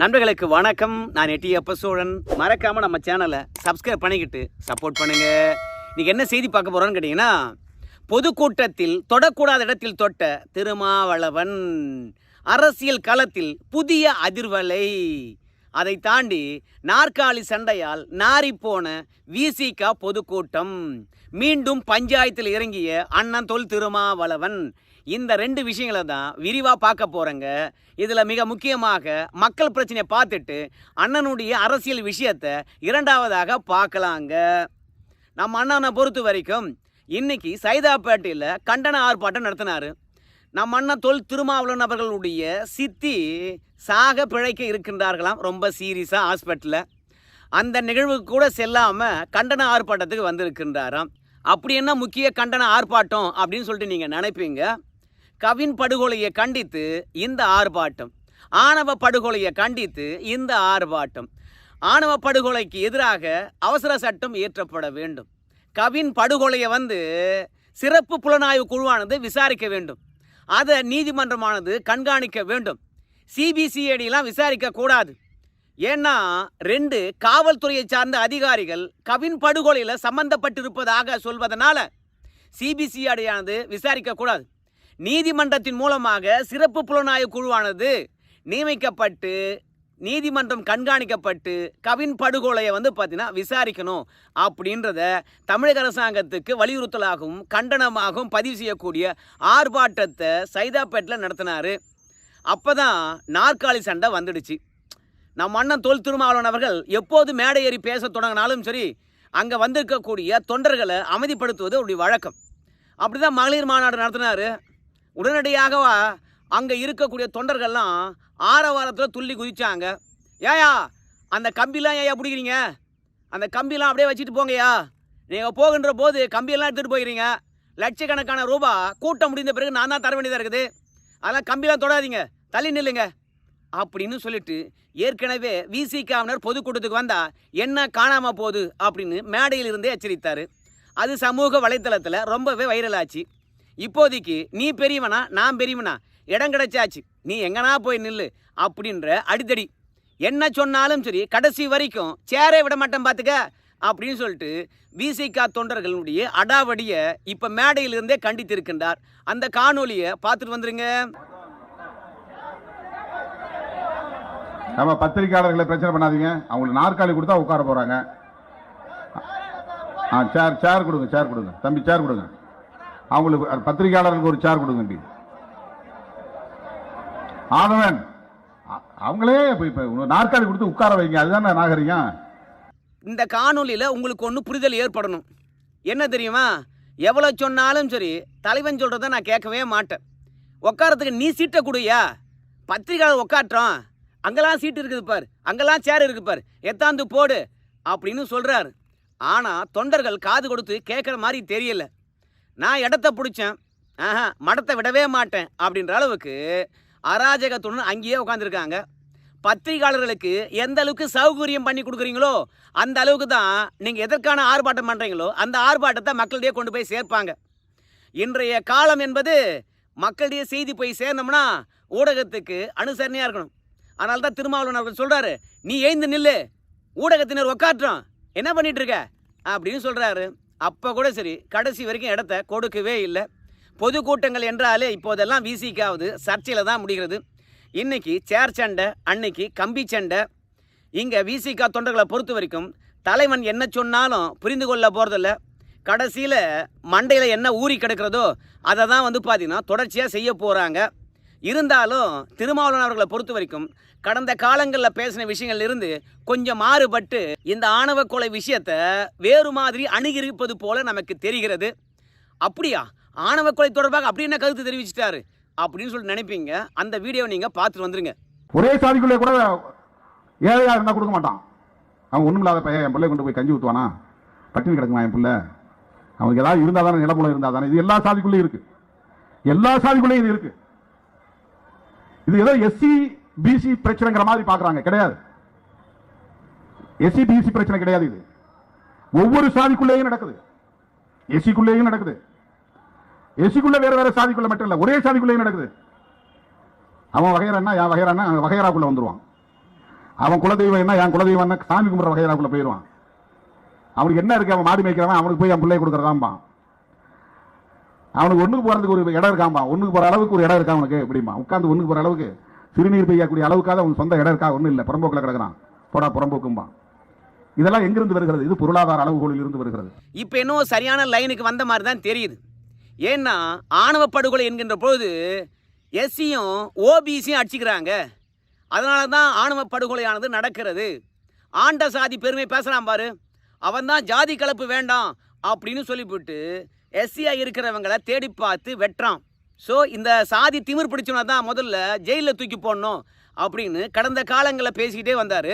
நண்பர்களுக்கு வணக்கம். நான் எட்டி அப்ப சோழன் மறக்காம நம்ம சேனலை சப்ஸ்கிரைப் பண்ணிக்கிட்டு சப்போர்ட் பண்ணுங்க. இன்னைக்கு என்ன செய்தி பார்க்க போறோம்னு கேட்டீங்கன்னா பொதுக்கூட்டத்தில் தொடக்கூடாத இடத்தில் தொட்ட திருமாவளவன் அரசியல் களத்தில் புதிய அதிர்வலை. அதை தாண்டி நாற்காலி சண்டையால் நாறிப்போன விசிகா பொதுக்கூட்டம். மீண்டும் பஞ்சாயத்தில் இறங்கிய அண்ணன் தொல் திருமாவளவன் இந்த ரெண்டு விஷயங்களை தான் விரிவாக பார்க்க போகிறேங்க இதில் மிக முக்கியமாக மக்கள் பிரச்சனையை பார்த்துட்டு அண்ணனுடைய அரசியல் விஷயத்தை இரண்டாவதாக பார்க்கலாங்க. நம்ம அண்ணனை பொறுத்த வரைக்கும் இன்னைக்கு சைதாப்பேட்டையில் கண்டன ஆர்ப்பாட்டம் நடத்தினார். நம்ம அண்ணன் தொல் திருமாவளவன் அவர்களுடைய சித்தி சாக பிழைக்க இருக்கின்றார்களாம் ரொம்ப சீரியஸாக ஹாஸ்பிட்டலில். அந்த நிகழ்வுக்கு கூட செல்லாமல் கண்டன ஆர்ப்பாட்டத்துக்கு வந்திருக்கின்றாராம். அப்படி என்ன முக்கிய கண்டன ஆர்ப்பாட்டம் அப்படின்னு சொல்லிட்டு நீங்கள் நினைப்பீங்க? கவின் படுகொலையை கண்டித்து இந்த ஆர்ப்பாட்டம். ஆணவ படுகொலையை கண்டித்து இந்த ஆர்ப்பாட்டம். ஆணவ படுகொலைக்கு எதிராக அவசர சட்டம் இயற்றப்பட வேண்டும். கவின் படுகொலையை வந்து சிறப்பு புலனாய்வு குழுவானது விசாரிக்க வேண்டும். அதை நீதிமன்றமானது கண்காணிக்க வேண்டும். சிபிசிஐடிலாம் விசாரிக்க கூடாது. ஏன்னா ரெண்டு காவல்துறையை சார்ந்த அதிகாரிகள் கவின் படுகொலையில் சம்பந்தப்பட்டிருப்பதாக சொல்வதனால சிபிசிஐடியானது விசாரிக்க கூடாது. நீதிமன்றத்தின் மூலமாக சிறப்பு புலனாய்வு குழுவானது நியமிக்கப்பட்டு நீதிமன்றம் கண்காணிக்கப்பட்டு கவின் படுகொலையை வந்து பார்த்தீங்கன்னா விசாரிக்கணும் அப்படின்றத தமிழக அரசாங்கத்துக்கு வலியுறுத்தலாகவும் கண்டனமாகவும் பதிவு செய்யக்கூடிய ஆர்ப்பாட்டத்தை சைதாப்பேட்டில் நடத்தினார். அப்போ தான் நாற்காலி சண்டை வந்துடுச்சு. நம் அண்ணன் தொல் திருமாவளவன் அவர்கள் எப்போது மேடை ஏறி பேச தொடங்கினாலும் சரி அங்கே வந்திருக்கக்கூடிய தொண்டர்களை அமைதிப்படுத்துவது அவருடைய வழக்கம். அப்படி தான் மகளிர் மாநாடு நடத்தினார். உடனடியாக அங்கே இருக்கக்கூடிய தொண்டர்கள்லாம் ஆரவாரத்தில் துள்ளி குதிச்சாங்க. ஏயா அந்த கம்பிலாம் ஏயா பிடிக்கிறீங்க? அந்த கம்பிலாம் அப்படியே வச்சுட்டு போங்கய்யா. நீங்கள் போகின்ற போது கம்பியெல்லாம் எடுத்துகிட்டு போயிடுறீங்க லட்சக்கணக்கான ரூபா கூட்டம் முடிந்த பிறகு நான் தான் தர வேண்டியதாக இருக்குது. அதெல்லாம் கம்பிலாம் தொடாதீங்க. தள்ளி நில்லுங்க. அப்படின்னு சொல்லிட்டு ஏற்கனவே விசிகாவினர் பொதுக்கூட்டத்துக்கு வந்தால் என்ன காணாமல் போகுது அப்படின்னு மேடையில் இருந்தே எச்சரித்தார். அது சமூக வலைத்தளத்தில் ரொம்பவே வைரல் ஆச்சு. இப்போதைக்கு நீ பெரியவனா நான் பெரியவனா? இடம் கிடைச்சாச்சு. நீ எங்கனா போய் நில்லு அப்படின்ற அடித்தடி என்ன சொன்னாலும் சரி கடைசி வரைக்கும் சேரே விட மாட்டேன் பார்த்துக்க அப்படின்னு சொல்லிட்டு விசிகா தொண்டர்களுடைய அடாவடியை இப்போ மேடையிலிருந்தே கண்டித்திருக்கின்றார். அந்த காணொலியை பார்த்துட்டு வந்துருங்க. நம்ம பத்திரிக்கையாளர்களை பிரச்சனை பண்ணாதீங்க. அவங்களுக்கு நாற்காலி கொடுத்தா உட்கார போகிறாங்க ஆ சேர் சேர் கொடுங்க சேர் கொடுங்க. தம்பி சேர் கொடுங்க. அவங்களுக்கு பத்திரிகையாளர்களுக்கு ஒரு சேர் கொடுங்க தம்பி ஆதவன் அவங்களே நாற்காலி கொடுத்து உட்கார வைங்க. அதுதானே நாகரிகம்? இந்த காணொலியில் உங்களுக்கு ஒன்று புரிதல் ஏற்படணும். என்ன தெரியுமா? எவ்வளோ சொன்னாலும் சரி தலைவன் சொல்கிறத நான் கேட்கவே மாட்டேன். உட்காரத்துக்கு நீ சீட்டை கொடுயா பத்திரிக்கையாளர் உட்காட்டுறோம் அங்கெல்லாம் சீட்டு இருக்குது பார். அங்கெல்லாம் சேர் இருக்குது பார். எத்தாந்து போடு அப்படின்னு சொல்கிறாரு ஆனால் தொண்டர்கள் காது கொடுத்து கேட்குற மாதிரி தெரியல. நான் இடத்த பிடிச்சேன். ஆஹா மடத்தை விடவே மாட்டேன் அப்படின்ற அளவுக்கு அராஜகத்துடன் அங்கேயே உட்காந்துருக்காங்க பத்திரிகையாளர்களுக்கு எந்த அளவுக்கு சௌகரியம் பண்ணி கொடுக்குறீங்களோ அந்த அளவுக்கு தான் நீங்கள் எதற்கான ஆர்ப்பாட்டம் பண்ணுறீங்களோ அந்த ஆர்ப்பாட்டத்தை மக்களிடையே கொண்டு போய் சேர்ப்பாங்க. இன்றைய காலம் என்பது மக்களிடையே செய்தி போய் சேர்ந்தோம்னா ஊடகத்துக்கு அனுசரணையாக இருக்கணும். அதனால தான் திருமாவளவன் அவர்கள் சொல்கிறாரு நீ எழுந்து நில்லு ஊடகத்தினர் உக்காட்டுறோம் என்ன பண்ணிட்டு இருக்க? அப்படின்னு சொல்கிறாரு அப்போ கூட சரி கடைசி வரைக்கும் இடத்த கொடுக்கவே இல்லை. பொதுக்கூட்டங்கள் என்றாலே இப்போதெல்லாம் விசிக்காவது சர்ச்சையில் தான் முடிகிறது. இன்றைக்கி சேர் சண்டை அன்னைக்கு கம்பி சண்டை. இங்கே விசிகா தொண்டர்களை பொறுத்த வரைக்கும் தலைவன் என்ன சொன்னாலும் புரிந்து கொள்ள போகிறதில்ல கடைசியில் மண்டையில் என்ன ஊறி கிடக்கிறதோ அதை தான் வந்து பார்த்திங்கன்னா தொடர்ச்சியாக செய்ய போகிறாங்க இருந்தாலும் திருமாவளவன் அவர்களை பொறுத்த வரைக்கும் கடந்த காலங்களில் பேசின விஷயங்கள்ல இருந்து கொஞ்சம் மாறுபட்டு இந்த ஆணவ கொலை விஷயத்தை வேறு மாதிரி அணுகிருப்பது போல நமக்கு தெரிகிறது. அப்படியா? ஆணவ கொலை தொடர்பாக அப்படி என்ன கருத்து தெரிவிச்சிட்டாரு? அப்படின்னு சொல்லி நினைப்பீங்க. அந்த வீடியோ நீங்கள் பார்த்துட்டு வந்துருங்க. ஒரே சாதிக்குள்ளே கூட ஏழையா இருந்தா கொடுக்க மாட்டான். அவன் ஒண்ணும் இல்லாத பையன் என் பிள்ளை கொண்டு போய் கஞ்சி ஊத்துவானா? பட்டினி கிடக்குமா என் பிள்ளை? அவனுக்கு ஏதாவது இருந்தா தானே நிலப்புலம் இருந்தா தானே இது எல்லா சாதிக்குள்ளேயும் இருக்கு. எல்லா சாதிக்குள்ளேயும் இது இருக்கு. இது ஏதோ எஸ்சி பிசி பிரச்சனைங்கிற மாதிரி பாக்குறாங்க கிடையாது. எஸ்சி பிசி பிரச்சனை கிடையாது இது. ஒவ்வொரு சாதிக்குள்ளேயும் நடக்குது. எஸ்சிக்குள்ளேயும் நடக்குது. எஸ்சிக்குள்ள வேற வேற சாதிக்குள்ள மட்டும் இல்லை ஒரே சாதிக்குள்ளேயும் நடக்குது. அவன் வகையறன்னா என் வகையறான்னா வகையறாக்குள்ள வந்துருவான். அவன் குலதெய்வம் என்ன என் குலதெய்வம் என்ன சாமி கும்பிட்ற வகையில் போயிடுவான். அவனுக்கு என்ன இருக்கு? அவன் மாடு மேய்க்கிறவன் அவனுக்கு போய் என் பிள்ளை கொடுக்குறதாம்பா அவனுக்கு ஒண்ணுக்கு போறதுக்கு ஒரு இடம் இருக்காம்பா ஒண்ணுக்கு போற அளவுக்கு ஒரு இடம் இருக்கா அவனுக்கு எப்படிமா உட்காந்து ஒண்ணுக்கு போற அளவுக்கு சிறுநீர் பெய்யக்கூடிய அளவுக்காக அவன் சொந்த இடம் இருக்கா? ஒன்றும் இல்லை. புறம்போக்கில் கிடக்கிறான். போடா புறம்போக்கும்பா. இதெல்லாம் எங்கிருந்து வருகிறது? இது பொருளாதார அளவுகோலில் இருந்து வருகிறது. இப்போ என்னவோ சரியான லைனுக்கு வந்த மாதிரி தான் தெரியுது. ஏன்னா ஆணவ படுகொலை என்கின்ற பொழுது எஸ்சியும் ஓபிசியும் அடிச்சுக்கிறாங்க. அதனால தான் ஆணவ படுகொலையானது நடக்கிறது. ஆண்ட சாதி பெருமை பேசுகிறான் பாரு. அவன் தான் ஜாதி கலப்பு வேண்டாம் அப்படின்னு சொல்லிவிட்டு எஸ்சியாக இருக்கிறவங்கள தேடி பார்த்து வெட்டுறான். ஸோ இந்த சாதி திமிர் பிடிச்சவனை தான் முதல்ல ஜெயிலில் தூக்கி போடணும் அப்படின்னு கடந்த காலங்களில் பேசிக்கிட்டே வந்தார்.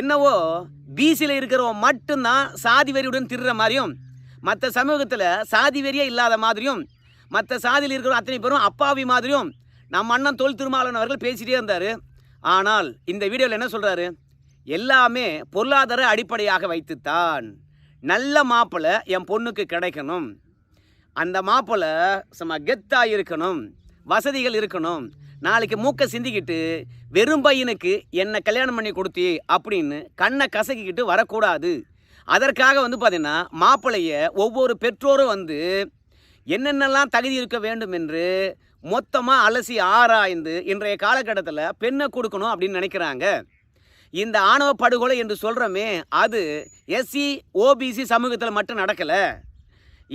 என்னவோ பிசியில் இருக்கிறவன் மட்டும்தான் சாதி வெறியுடன் திருற மாதிரியும் மற்ற சமூகத்தில் சாதி வெறியே இல்லாத மாதிரியும் மற்ற சாதியில் இருக்கிற அத்தனை பேரும் அப்பாவி மாதிரியும் நம்ம அண்ணன் தொல் திருமாவளவன் அவர்கள் பேசிகிட்டே இருந்தார். ஆனால் இந்த வீடியோவில் என்ன சொல்கிறாரு எல்லாமே பொருளாதார அடிப்படையாக வைத்துத்தான். நல்ல மாப்பிள்ளை என் பொண்ணுக்கு கிடைக்கணும். அந்த மாப்பிள்ளை சும்மா கெத்தாக இருக்கணும். வசதிகள் இருக்கணும். நாளைக்கு மூக்கை சிந்திக்கிட்டு வெறும் பையனுக்கு என்னை கல்யாணம் பண்ணி கொடுத்தி அப்படின்னு கண்ணை கசக்கிக்கிட்டு வரக்கூடாது. அதற்காக வந்து பார்த்திங்கன்னா மாப்பிள்ளைய ஒவ்வொரு பெற்றோரும் வந்து என்னென்னலாம் தகுதி இருக்க வேண்டும் என்று மொத்தமாக அலசி ஆராய்ந்து இன்றைய காலகட்டத்தில் பெண்ணை கொடுக்கணும் அப்படின்னு நினைக்கிறாங்க. இந்த ஆணவ படுகொலை என்று சொல்கிறோமே அது எஸ்சி ஓபிசி சமூகத்தில் மட்டும் நடக்கலை.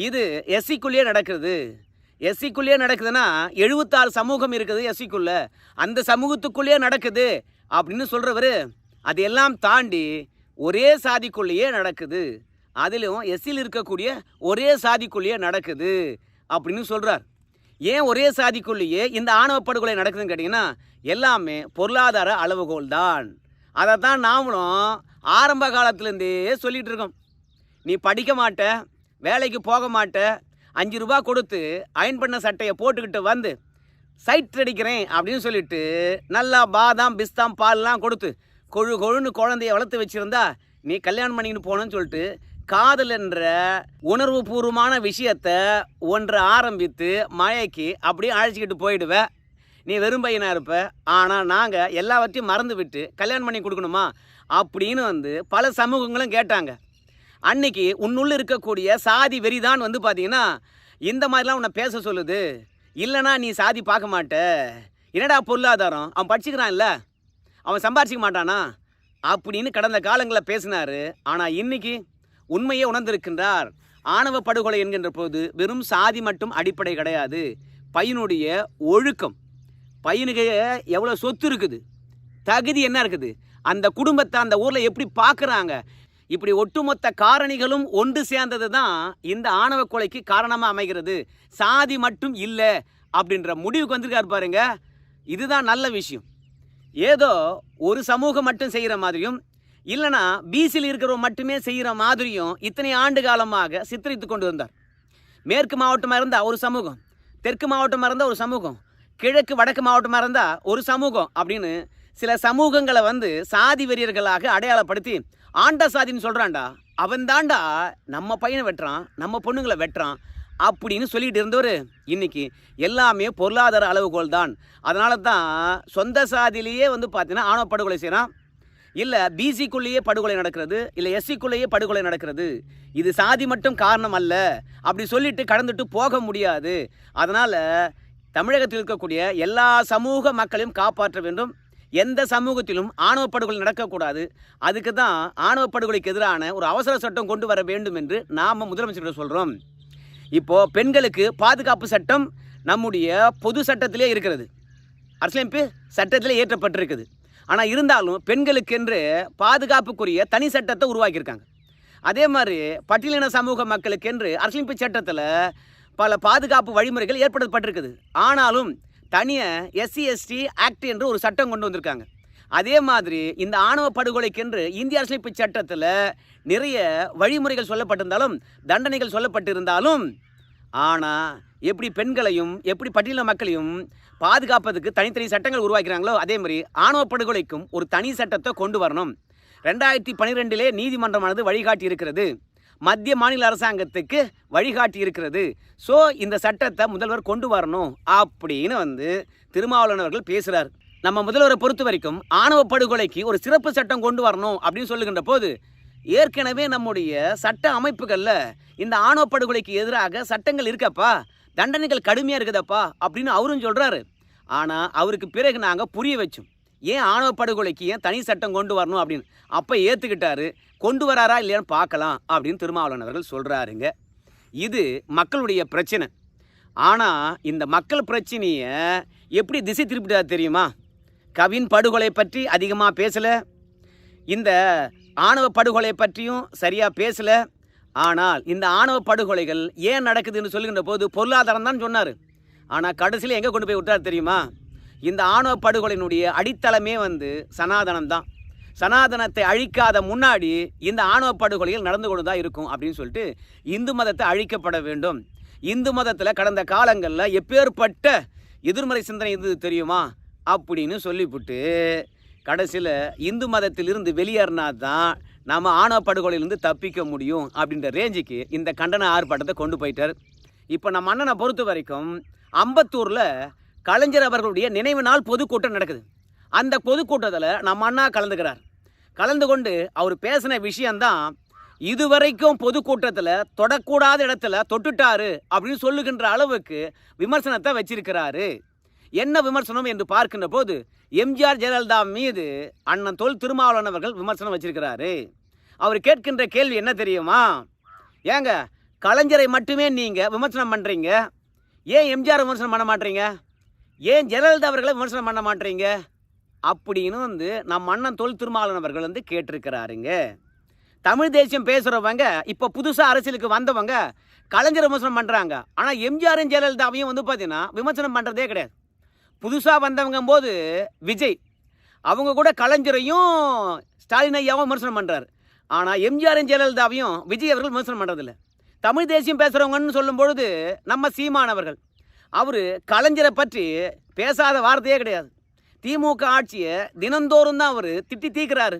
இது எஸ்சிக்குள்ளேயே நடக்குது. எஸ்சிக்குள்ளேயே நடக்குதுன்னா எழுபத்தாறு சமூகம் இருக்குது எஸ்சிக்குள்ளே. அந்த சமூகத்துக்குள்ளேயே நடக்குது அப்படின்னு சொல்கிறவர் அது எல்லாம் தாண்டி ஒரே சாதிக்குள்ளேயே நடக்குது. அதிலும் எஸ்சியில் இருக்கக்கூடிய ஒரே சாதிக்குள்ளேயே நடக்குது அப்படின்னு சொல்கிறார் ஏன் ஒரே சாதிக்குள்ளேயே இந்த ஆணவ படுகொலை நடக்குதுன்னு கேட்டிங்கன்னா எல்லாமே பொருளாதார அளவுகோல் தான் அதை தான் நாமளும் ஆரம்ப காலத்துலேருந்தே சொல்லிகிட்டு இருக்கோம் நீ படிக்க மாட்ட வேலைக்கு போக மாட்ட அஞ்சு ரூபா கொடுத்து அயன் பண்ண சட்டையை போட்டுக்கிட்டு வந்து சைட் அடிக்கிறேன் அப்படின்னு சொல்லிட்டு நல்லா பாதாம் பிஸ்தாம் பால்லாம் கொடுத்து கொழு கொழுன்னு குழந்தைய வளர்த்து வச்சிருந்தா நீ கல்யாணம் பண்ணிக்கிட்டு போகணும்னு சொல்லிட்டு காதல் என்ற உணர்வு பூர்வமான விஷயத்த ஒன்று ஆரம்பித்து மழைக்கு அப்படியே அழைச்சிக்கிட்டு போயிடுவேன் நீ வெறும் பையனாக இருப்ப. ஆனால் நாங்கள் எல்லாவற்றையும் மறந்து விட்டு கல்யாணம் பண்ணி கொடுக்கணுமா? அப்படின்னு வந்து பல சமூகங்களும் கேட்டாங்க. அன்னைக்கு உன்னுள்ள இருக்கக்கூடிய சாதி வெறிதான் வந்து பார்த்தீங்கன்னா இந்த மாதிரிலாம் உன்னை பேச சொல்லுது. இல்லைனா நீ சாதி பார்க்க மாட்ட. என்னடா பொருளாதாரம்? அவன் படிச்சுக்கிறான் இல்லை அவன் சம்பாரிச்சிக்க மாட்டானா? அப்படின்னு கடந்த காலங்களில் பேசினாரு. ஆனால் இன்னைக்கு உண்மையை உணர்ந்திருக்கின்றார். ஆணவ படுகொலை என்கின்ற போது வெறும் சாதி மட்டும் அடிப்படை கிடையாது. பையனுடைய ஒழுக்கம். பையனுக்கு எவ்வளோ சொத்து இருக்குது? தகுதி என்ன இருக்குது? அந்த குடும்பத்தை அந்த ஊரில் எப்படி பார்க்குறாங்க இப்படி ஒட்டுமொத்த காரணிகளும் ஒன்று சேர்ந்தது தான் இந்த ஆணவ கொலைக்கு காரணமாக அமைகிறது. சாதி மட்டும் இல்லை அப்படின்ற முடிவுக்கு வந்திருக்காரு பாருங்க. இதுதான் நல்ல விஷயம். ஏதோ ஒரு சமூகம் மட்டும் செய்கிற மாதிரியும் இல்லைனா பிசியில் இருக்கிறவங்க மட்டுமே செய்கிற மாதிரியும் இத்தனை ஆண்டு காலமாக சித்தரித்து கொண்டு வந்தார். மேற்கு மாவட்டமாக இருந்தால் ஒரு சமூகம் தெற்கு மாவட்டமாக இருந்தால் ஒரு சமூகம் கிழக்கு வடக்கு மாவட்டமாக இருந்தால் ஒரு சமூகம் அப்படின்னு சில சமூகங்களை வந்து சாதி வெறியர்களாக அடையாளப்படுத்தி ஆண்ட சாதின்னு சொல்கிறான்டா அவன் தாண்டா நம்ம பையனை வெட்டுறான் நம்ம பொண்ணுங்களை வெட்டுறான் அப்படின்னு சொல்லிட்டு இருந்தவர் இன்றைக்கி எல்லாமே பொருளாதார அளவுகோல் தான். அதனால தான் சொந்த சாதியிலேயே வந்து பார்த்தீங்கன்னா ஆணவ படுகொலை செய்கிறான் இல்லை பிசிக்குள்ளேயே படுகொலை நடக்கிறது இல்லை எஸ்சிக்குள்ளேயே படுகொலை நடக்கிறது. இது சாதி மட்டும் காரணம் அல்ல. அப்படி சொல்லிட்டு கடந்துட்டு போக முடியாது. அதனால் தமிழகத்தில் இருக்கக்கூடிய எல்லா சமூக மக்களையும் காப்பாற்ற வேண்டும். எந்த சமூகத்திலும் ஆணவ படுகொலை நடக்கக்கூடாது. அதுக்கு தான் ஆணவ படுகொலைக்கு எதிரான ஒரு அவசர சட்டம் கொண்டு வர வேண்டும் என்று நாம் முதலமைச்சர்கிட்ட சொல்கிறோம் இப்போது பெண்களுக்கு பாதுகாப்பு சட்டம் நம்முடைய பொது சட்டத்திலே இருக்கிறது. அரசியலமைப்பு சட்டத்திலே ஏற்றப்பட்டிருக்குது. ஆனால் இருந்தாலும் பெண்களுக்கென்று பாதுகாப்புக்குரிய தனி சட்டத்தை உருவாக்கியிருக்காங்க. அதே மாதிரி பட்டியலின சமூக மக்களுக்கென்று அரசியலமைப்பு சட்டத்தில் பல பாதுகாப்பு வழிமுறைகள் ஏற்படுத்தப்பட்டிருக்குது. ஆனாலும் தனிய எஸ்சி எஸ்டி ஆக்ட் என்று ஒரு சட்டம் கொண்டு வந்திருக்காங்க. அதே மாதிரி இந்த ஆணவ படுகொலைக்கென்று இந்திய அரசியலமைப்பு சட்டத்தில் நிறைய வழிமுறைகள் சொல்லப்பட்டிருந்தாலும் தண்டனைகள் சொல்லப்பட்டிருந்தாலும் ஆனால் எப்படி பெண்களையும் எப்படி பட்டியல மக்களையும் பாதுகாப்பதுக்கு தனித்தனி சட்டங்கள் உருவாக்கிறாங்களோ அதே மாதிரி ஆணவ படுகொலைக்கும் ஒரு தனி சட்டத்தை கொண்டு வரணும். ரெண்டாயிரத்தி பன்னிரெண்டிலே நீதிமன்றமானது வழிகாட்டி இருக்கிறது மத்திய மாநில அரசாங்கத்துக்கு வழிகாட்டி இருக்கிறது ஸோ இந்த சட்டத்தை முதல்வர் கொண்டு வரணும் அப்படின்னு வந்து திருமாவளவன் அவர்கள் பேசுகிறார் நம்ம முதல்வரை பொறுத்த வரைக்கும் ஆணவ படுகொலைக்கு ஒரு சிறப்பு சட்டம் கொண்டு வரணும் அப்படின்னு சொல்லுகின்ற போது ஏற்கனவே நம்முடைய சட்ட அமைப்புகளில் இந்த ஆணவ படுகொலைக்கு எதிராக சட்டங்கள் இருக்கப்பா தண்டனைகள் கடுமையாக இருக்குதப்பா அப்படின்னு அவரும் சொல்கிறாரு ஆனால் அவருக்கு பிறகு நாங்கள் புரிய வச்சோம். ஏன் ஆணவ படுகொலைக்கு ஏன் தனி சட்டம் கொண்டு வரணும் அப்படின்னு? அப்போ ஏற்றுக்கிட்டாரு கொண்டு வராரா இல்லையான்னு பார்க்கலாம் அப்படின்னு திருமாவளவன் அவர்கள் சொல்கிறாருங்க இது மக்களுடைய பிரச்சனை. ஆனால் இந்த மக்கள் பிரச்சனையை எப்படி திசை திருப்பிட்டார் தெரியுமா? கவின் படுகொலை பற்றி அதிகமாக பேசலை. இந்த ஆணவ படுகொலை பற்றியும் சரியாக பேசலை. ஆனால் இந்த ஆணவ படுகொலைகள் ஏன் நடக்குதுன்னு சொல்லுகின்ற போது பொருளாதாரம் தான் சொன்னார். ஆனால் கடைசியில் எங்கே கொண்டு போய் விட்டார் தெரியுமா? இந்த ஆணவ படுகொலையினுடைய அடித்தளமே வந்து சனாதனம் தான் சனாதனத்தை அழிக்காத முன்னாடி இந்த ஆணவ படுகொலைகள் நடந்து கொண்டு தான் இருக்கும் அப்படின்னு சொல்லிட்டு இந்து மதத்தை அழிக்கப்பட வேண்டும். இந்து மதத்தில் கடந்த காலங்களில் எப்பேற்பட்ட எதிர்மறை சிந்தனை இருந்தது தெரியுமா? அப்படின்னு சொல்லிவிட்டு கடைசியில் இந்து மதத்திலிருந்து வெளியேறினா தான் நம்ம ஆணவ படுகொலையிலிருந்து தப்பிக்க முடியும் அப்படின்ற ரேஞ்சுக்கு இந்த கண்டன ஆர்ப்பாட்டத்தை கொண்டு போயிட்டார். இப்போ நம்ம அண்ணனை பொறுத்த வரைக்கும் அம்பத்தூரில் கலைஞர் அவர்களுடைய நினைவு நாள் பொதுக்கூட்டம் நடக்குது. அந்த பொதுக்கூட்டத்தில் நம்ம அண்ணா கலந்துக்கிறார். கலந்து கொண்டு அவர் பேசின விஷயந்தான் இதுவரைக்கும் பொதுக்கூட்டத்தில் தொடக்கூடாத இடத்துல தொட்டுட்டாரு அப்படின்னு சொல்லுகின்ற அளவுக்கு விமர்சனத்தை வச்சிருக்கிறாரு. என்ன விமர்சனம் என்று பார்க்கின்ற போது எம்ஜிஆர் ஜெயலலிதா மீது அண்ணன் தொல் திருமாவளவன் அவர்கள் விமர்சனம் வச்சிருக்கிறாரு. அவர் கேட்கின்ற கேள்வி என்ன தெரியுமா? ஏங்க கலைஞரை மட்டுமே நீங்கள் விமர்சனம் பண்ணுறீங்க ஏன் எம்ஜிஆர் விமர்சனம் பண்ண மாட்டீங்க? ஏன் ஜெயலலிதா அவர்களை விமர்சனம் பண்ண மாட்டீங்க? அப்படின்னு வந்து நம் அண்ணன் தொல் திருமாவளவன் அவர்கள் வந்து கேட்டிருக்கிறாருங்க. தமிழ் தேசியம் பேசுகிறவங்க இப்போ புதுசாக அரசியலுக்கு வந்தவங்க கலைஞர் விமர்சனம் பண்ணுறாங்க ஆனால் எம்ஜிஆரும் ஜெயலலிதாவையும் வந்து பார்த்தீங்கன்னா விமர்சனம் பண்ணுறதே கிடையாது. புதுசாக வந்தவங்க போது விஜய் அவங்க கூட கலைஞரையும் ஸ்டாலின் ஐயாவும் விமர்சனம் பண்ணுறாரு ஆனால் எம்ஜிஆரும் ஜெயலலிதாவையும் விஜய் அவர்கள் விமர்சனம் பண்ணுறதில்ல தமிழ் தேசியம் பேசுகிறவங்கன்னு சொல்லும்பொழுது நம்ம சீமானவர்கள் அவர் கலைஞரை பற்றி பேசாத வார்த்தையே கிடையாது. திமுக ஆட்சியை தினந்தோறும் தான் அவர் திட்டி தீக்கிறாரு.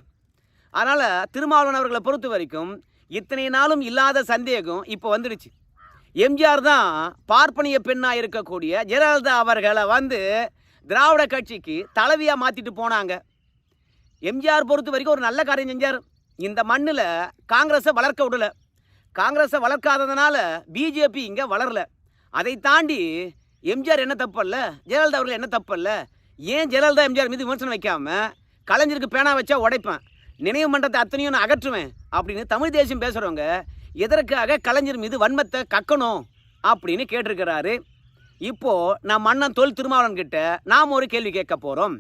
அதனால் திருமாவளவன் அவர்களை பொறுத்த வரைக்கும் இத்தனை நாளும் இல்லாத சந்தேகம் இப்போ வந்துடுச்சு. எம்ஜிஆர் தான் பார்ப்பனிய பெண்ணாக இருக்கக்கூடிய ஜெயலலிதா அவர்களை வந்து திராவிட கட்சிக்கு தலைவியாக மாற்றிட்டு போனாங்க. எம்ஜிஆர் பொறுத்த வரைக்கும் ஒரு நல்ல காரியம் செஞ்சார். இந்த மண்ணில் காங்கிரஸை வளர்க்க விடல. காங்கிரஸை வளர்க்காததுனால பிஜேபி இங்கே வளரல. அதை தாண்டி எம்ஜிஆர் என்ன தப்பல்ல? ஜெயலலிதா அவர்கள் என்ன தப்பல்ல? ஏன் ஜெயலலிதா எம்ஜிஆர் மீது விமர்சனம் வைக்காம கலைஞருக்கு பேனா வச்சா உடைப்பேன்? நினைவு மன்றத்தை அத்தனையும் நான் அகற்றுவேன் அப்படின்னு தமிழ் தேசியம் பேசுகிறவங்க எதற்காக கலைஞர் மீது வன்மத்தை கக்கணும் அப்படின்னு கேட்டிருக்கிறாரு. இப்போது நான் மன்னன் தொல் திருமாவளவன் கிட்ட நாம் ஒரு கேள்வி கேட்க போகிறோம்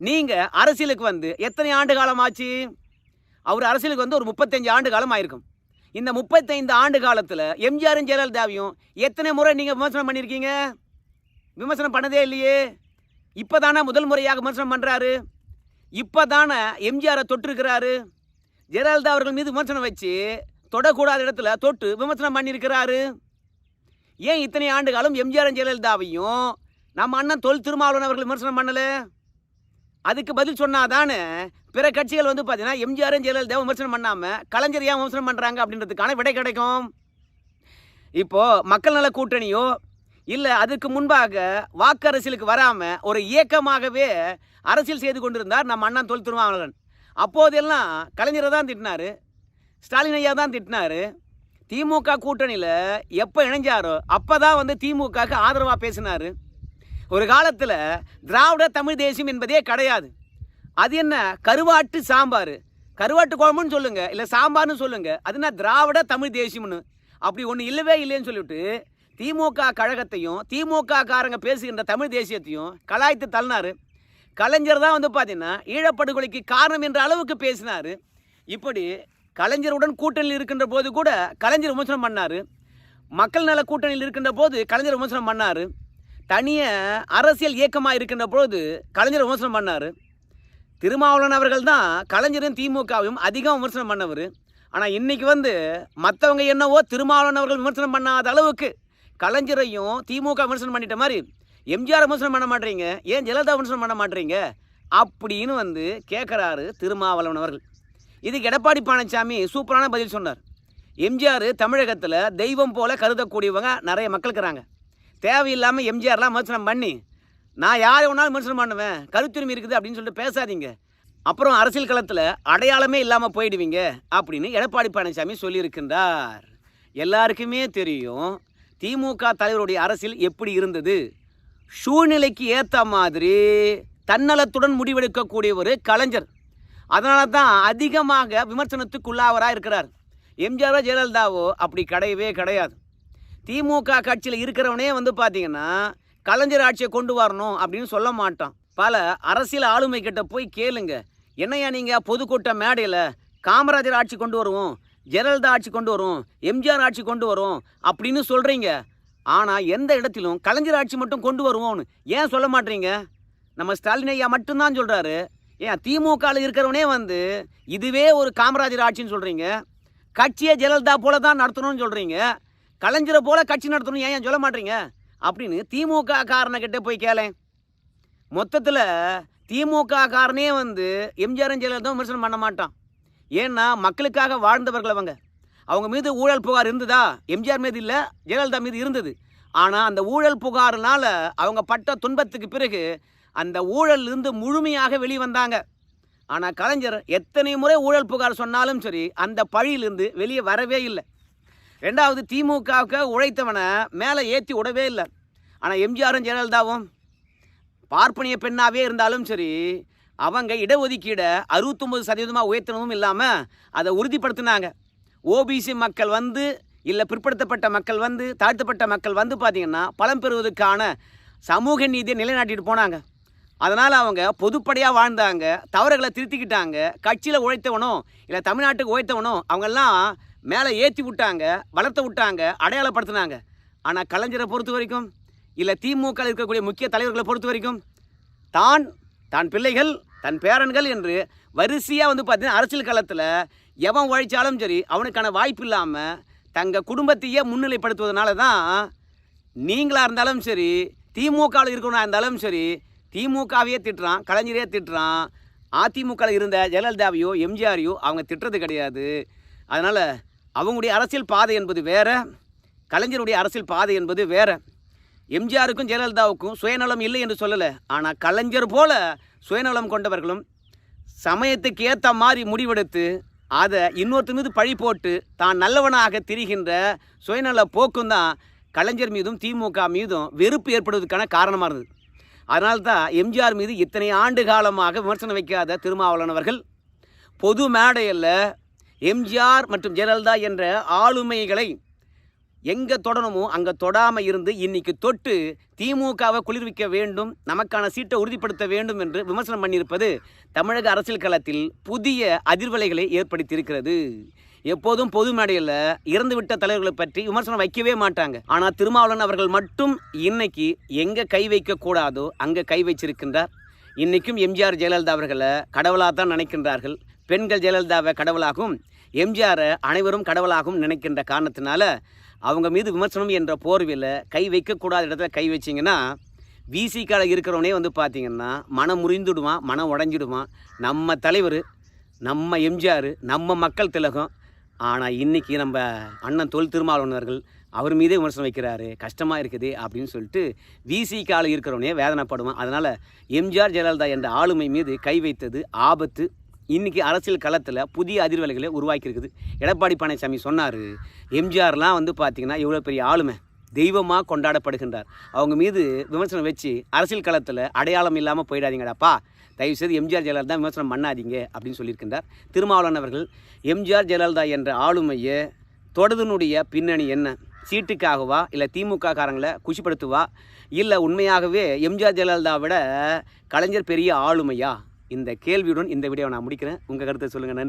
நீங்கள் அரசியலுக்கு வந்து எத்தனை ஆண்டு காலம் ஆச்சு? அவர் அரசியலுக்கு வந்து ஒரு முப்பத்தஞ்சு ஆண்டு காலம் ஆயிருக்கும். இந்த முப்பத்தைந்து ஆண்டு காலத்தில் எம்ஜிஆரும் ஜெயலலிதாவையும் எத்தனை முறை நீங்கள் விமர்சனம் பண்ணியிருக்கீங்க? விமர்சனம் பண்ணதே இல்லையே. இப்போ தானே முதல் முறையாக விமர்சனம் பண்ணுறாரு இப்போ தானே எம்ஜிஆரை தொட்டிருக்கிறாரு? ஜெயலலிதா அவர்கள் மீது விமர்சனம் வச்சு தொடக்கூடாத இடத்துல தொட்டு விமர்சனம் பண்ணியிருக்கிறாரு. ஏன் இத்தனை ஆண்டு காலம் எம்ஜிஆர் ஜெயலலிதாவையும் நம்ம அண்ணன் தொல் திருமாவளவன் அவர்கள் விமர்சனம் பண்ணலை? அதுக்கு பதில் சொன்னாதானே பிற கட்சிகள் வந்து பார்த்தீங்கன்னா எம்ஜிஆரும் ஜெயலலிதா விமர்சனம் பண்ணாமல் கலைஞர் ஏன் விமர்சனம் பண்ணுறாங்க அப்படின்றதுக்கான விடை கிடைக்கும். இப்போது மக்கள் நல கூட்டணியோ இல்லை அதுக்கு முன்பாக வாக்கு அரசியலுக்கு வராமல் ஒரு இயக்கமாகவே அரசியல் செய்து கொண்டிருந்தார் நம்ம அண்ணன் தொல் திருமாவளவன். அப்போதெல்லாம் கலைஞரை தான் திட்டினார் ஸ்டாலின் ஐயா தான் திட்டினாரு. திமுக கூட்டணியில் எப்போ இணைஞ்சாரோ அப்போ தான் வந்து திமுகவுக்கு ஆதரவாக பேசினார். ஒரு காலத்தில் திராவிட தமிழ் தேசியம் என்பதே கிடையாது. அது என்ன? கருவாட்டு சாம்பார். கருவாட்டு குழம்புன்னு சொல்லுங்க இல்லை சாம்பார்னு சொல்லுங்க. அது என்ன திராவிட தமிழ் தேசியம்னு. அப்படி ஒன்று இல்லவே இல்லைன்னு சொல்லிவிட்டு திமுக கழகத்தையும் திமுக காரங்க பேசுகின்ற தமிழ் தேசியத்தையும் கலாய்த்து தள்ளினார். கலைஞர் தான் வந்து பார்த்தீங்கன்னா ஈழப்படுகொலைக்கு காரணம் என்ற அளவுக்கு பேசினார். இப்படி கலைஞருடன் கூட்டணியில் இருக்கின்ற போது கூட கலைஞர் விமர்சனம் பண்ணார். மக்கள் நல கூட்டணியில் இருக்கின்ற போது கலைஞர் விமர்சனம் பண்ணார். தனிய அரசியல் இயக்கமாக இருக்கின்ற பொழுது கலைஞர் விமர்சனம் பண்ணார். திருமாவளவன் அவர்கள் தான் கலைஞரும் திமுகவையும் அதிகம் விமர்சனம் பண்ணவர். ஆனால் இன்றைக்கி வந்து மற்றவங்க என்னவோ திருமாவளவன் அவர்கள் விமர்சனம் பண்ணாத அளவுக்கு கலைஞரையும் திமுக விமர்சனம் பண்ணிட்ட மாதிரி எம்ஜிஆர் விமர்சனம் பண்ண மாட்றீங்க ஏன் ஜெயலலிதா விமர்சனம் பண்ண மாட்றீங்க அப்படின்னு வந்து கேட்குறாரு திருமாவளவன் அவர்கள். இதுக்கு எடப்பாடி பழனிசாமி சூப்பரான பதில் சொன்னார். எம்ஜிஆர் தமிழகத்தில் தெய்வம் போல கருதக்கூடியவங்க நிறைய மக்கள் இருக்கிறாங்க. தேவையில்லாமல் எம்ஜிஆர்லாம் விமர்சனம் பண்ணி நான் யாரை வேணாலும் விமர்சனம் பண்ணுவேன். கருத்துரிமை இருக்குது அப்படின்னு சொல்லிட்டு பேசாதீங்க. அப்புறம் அரசியல் களத்தில் அடையாளமே இல்லாமல் போயிடுவீங்க அப்படின்னு எடப்பாடி பழனிசாமி சொல்லியிருக்கின்றார். எல்லாருக்குமே தெரியும் திமுக தலைவருடைய அரசியல் எப்படி இருந்தது. சூழ்நிலைக்கு ஏற்ற மாதிரி தன்னலத்துடன் முடிவெடுக்கக்கூடிய ஒரு கலைஞர். அதனால தான் அதிகமாக விமர்சனத்துக்குள்ளாவராக இருக்கிறார். எம்ஜிஆரோ ஜெயலலிதாவோ அப்படி கிடையவே கிடையாது. திமுக கட்சியில் இருக்கிறவனே வந்து பார்த்தீங்கன்னா கலைஞர் ஆட்சியை கொண்டு வரணும் அப்படின்னு சொல்ல மாட்டான். பல அரசியல் ஆளுமை கிட்ட போய் கேளுங்க. என்னையா நீங்கள் பொதுக்கூட்ட மேடையில் காமராஜர் ஆட்சி கொண்டு வருவோம் ஜெயலலிதா ஆட்சி கொண்டு வரும் எம்ஜிஆர் ஆட்சி கொண்டு வரும் அப்படின்னு சொல்கிறீங்க ஆனால் எந்த இடத்திலும் கலைஞர் ஆட்சி மட்டும் கொண்டு வருவோம்னு ஏன் சொல்ல மாட்டீங்க? நம்ம ஸ்டாலின் ஐயா மட்டும்தான் சொல்கிறாரு ஏன் திமுகவில் இருக்கிறவனே வந்து இதுவே ஒரு காமராஜர் ஆட்சின்னு சொல்கிறீங்க கட்சியை ஜெயலலிதா போல தான் நடத்தணும்னு சொல்கிறீங்க கலைஞரை போல கட்சி நடத்தணும் ஏன் ஏன் சொல்ல மாட்டீங்க? அப்படின்னு திமுக காரனைக்கிட்ட போய் கேளேன். மொத்தத்தில் திமுக காரனே வந்து எம்ஜிஆரும் ஜெயலலிதா விமர்சனம் பண்ண மாட்டான். ஏன்னா மக்களுக்காக வாழ்ந்தவர்கள் அவங்க. அவங்க மீது ஊழல் புகார் இருந்ததா? எம்ஜிஆர் மீது இல்லை ஜெயலலிதா மீது இருந்தது. ஆனால் அந்த ஊழல் புகாருனால் அவங்க பட்ட துன்பத்துக்கு பிறகு அந்த ஊழல் இருந்து முழுமையாக வெளிவந்தாங்க. ஆனால் கலைஞர் எத்தனை முறை ஊழல் புகார் சொன்னாலும் சரி அந்த பழியிலிருந்து வெளியே வரவே இல்லை. ரெண்டாவது திமுகவுக்கு உழைத்தவனை மேலே ஏற்றி விடவே இல்லை. ஆனால் எம்ஜிஆரும் ஜெயலலிதாவும் பார்ப்பனிய பெண்ணாகவே இருந்தாலும் சரி அவங்க இடஒதுக்கீடை அறுபத்தொம்பது சதவீதமாக உயர்த்தினதும் இல்லாமல் அதை உறுதிப்படுத்தினாங்க. ஓபிசி மக்கள் வந்து இல்லை பிற்படுத்தப்பட்ட மக்கள் வந்து தாழ்த்தப்பட்ட மக்கள் வந்து பார்த்திங்கன்னா பலம் பெறுவதற்கான சமூக நீதியை நிலைநாட்டிட்டு போனாங்க. அதனால் அவங்க பொதுப்படையாக வாழ்ந்தாங்க தவறுகளை திருத்திக்கிட்டாங்க கட்சியில் உழைத்தவனோ இல்லை தமிழ்நாட்டுக்கு உழைத்தவனோ அவங்கெல்லாம் மேலே ஏற்றி விட்டாங்க வளர்த்த விட்டாங்க அடையாளப்படுத்தினாங்க. ஆனால் கலைஞரை பொறுத்த வரைக்கும் இல்லை திமுக இருக்கக்கூடிய முக்கிய தலைவர்களை பொறுத்த வரைக்கும் தான் தான் பிள்ளைகள் தன் பேரன்கள் என்று வரிசையாக வந்து பார்த்தீங்கன்னா அரசியல் காலத்தில் எவன் உழைச்சாலும் சரி அவனுக்கான வாய்ப்பு இல்லாமல் தங்கள் குடும்பத்தையே முன்னிலைப்படுத்துவதனால தான் நீங்களாக இருந்தாலும் சரி திமுகவில் இருக்கணும் இருந்தாலும் சரி திமுகவையே திட்டுறான் கலைஞரே திட்டுறான். அதிமுகவில் இருந்த ஜெயலலிதாவையோ எம்ஜிஆரையோ அவங்க திட்டுறது கிடையாது. அதனால் அவங்களுடைய அரசியல் பாதை என்பது வேற கலைஞருடைய அரசியல் பாதை என்பது வேற. எம்ஜிஆருக்கும் ஜெயலலிதாவுக்கும் சுயநலம் இல்லை என்று சொல்லலை. ஆனால் கலைஞர் போல சுயநலம் கொண்டவர்களும் சமயத்துக்கு ஏற்ற மாதிரி முடிவெடுத்து அதை இன்னொருத்தர் மீது பழி போட்டு தான் நல்லவனாக திரிகின்ற சுயநல போக்கும் தான் கலைஞர் மீதும் திமுக மீதும் வெறுப்பு ஏற்படுவதற்கான காரணமாக இருந்தது. அதனால தான் எம்ஜிஆர் மீது இத்தனை ஆண்டு காலமாக விமர்சனம் வைக்காத திருமாவளவன் அவர்கள் பொது மேடையில் எம்ஜிஆர் மற்றும் ஜெயலலிதா என்ற ஆளுமைகளை எங்கே தொடணுமோ அங்கே தொடாமல் இருந்து இன்னைக்கு தொட்டு திமுகவை குளிர்விக்க வேண்டும் நமக்கான சீட்டை உறுதிப்படுத்த வேண்டும் என்று விமர்சனம் பண்ணியிருப்பது தமிழக அரசியல் களத்தில் புதிய அதிர்வலைகளை ஏற்படுத்தியிருக்கிறது. எப்போதும் பொது மேடையில் இறந்துவிட்ட தலைவர்களை பற்றி விமர்சனம் வைக்கவே மாட்டாங்க. ஆனால் திருமாவளவன் அவர்கள் மட்டும் இன்னைக்கு எங்கே கை வைக்கக்கூடாதோ அங்கே கை வச்சிருக்கின்றார். இன்றைக்கும் எம்ஜிஆர் ஜெயலலிதா அவர்களை கடவுளாக தான் நினைக்கின்றார்கள். பெண்கள் ஜெயலலிதாவை கடவுளாகவும் எம்ஜிஆரை அனைவரும் கடவுளாகவும் நினைக்கின்ற காரணத்தினால அவங்க மீது விமர்சனம் என்ற போர்வையில் கை வைக்கக்கூடாத இடத்துல கை வச்சிங்கன்னா விசிக்கால இருக்கிறவனே வந்து பார்த்திங்கன்னா மனம் முறிந்துடுவான் மனம் உடஞ்சிடுவான். நம்ம தலைவர் நம்ம எம்ஜிஆர் நம்ம மக்கள் திலகம். ஆனால் இன்றைக்கி நம்ம அண்ணன் தொல் திருமாவளவர்கள் அவர் மீதே விமர்சனம் வைக்கிறாரு. கஷ்டமாக இருக்குது அப்படின்னு சொல்லிட்டு விசிக்கால இருக்கிறவனே வேதனைப்படுவான். அதனால் எம்ஜிஆர் ஜெயலலிதா என்ற ஆளுமை மீது கை வைத்தது ஆபத்து. இன்றைக்கி அரசியல் களத்தில் புதிய அதிர்வலைகளை உருவாக்கியிருக்குது. எடப்பாடி பழனிசாமி சொன்னார் எம்ஜிஆர்லாம் வந்து பார்த்திங்கன்னா இவ்வளோ பெரிய ஆளுமை. தெய்வமாக கொண்டாடப்படுகின்றார். அவங்க மீது விமர்சனம் வச்சு அரசியல் களத்தில் அடையாளம் இல்லாமல் போயிடாதீங்கடாப்பா. தயவுசெய்து எம்ஜிஆர் ஜெயலலிதா விமர்சனம் பண்ணாதீங்க அப்படின்னு சொல்லியிருக்கின்றார். திருமாவளவன் அவர்கள் எம்ஜிஆர் ஜெயலலிதா என்ற ஆளுமையை தொடர்தனுடைய பின்னணி என்ன? சீட்டுக்காகவா இல்லை திமுக காரங்களை குஷிப்படுத்துவா? இல்லை உண்மையாகவே எம்ஜிஆர் ஜெயலலிதா விட கலைஞர் பெரிய ஆளுமையா? இந்த கேள்வியுடன் இந்த வீடியோவை நான் முடிக்கிறேன். உங்கள் கருத்தை சொல்லுங்கள் நன்றி.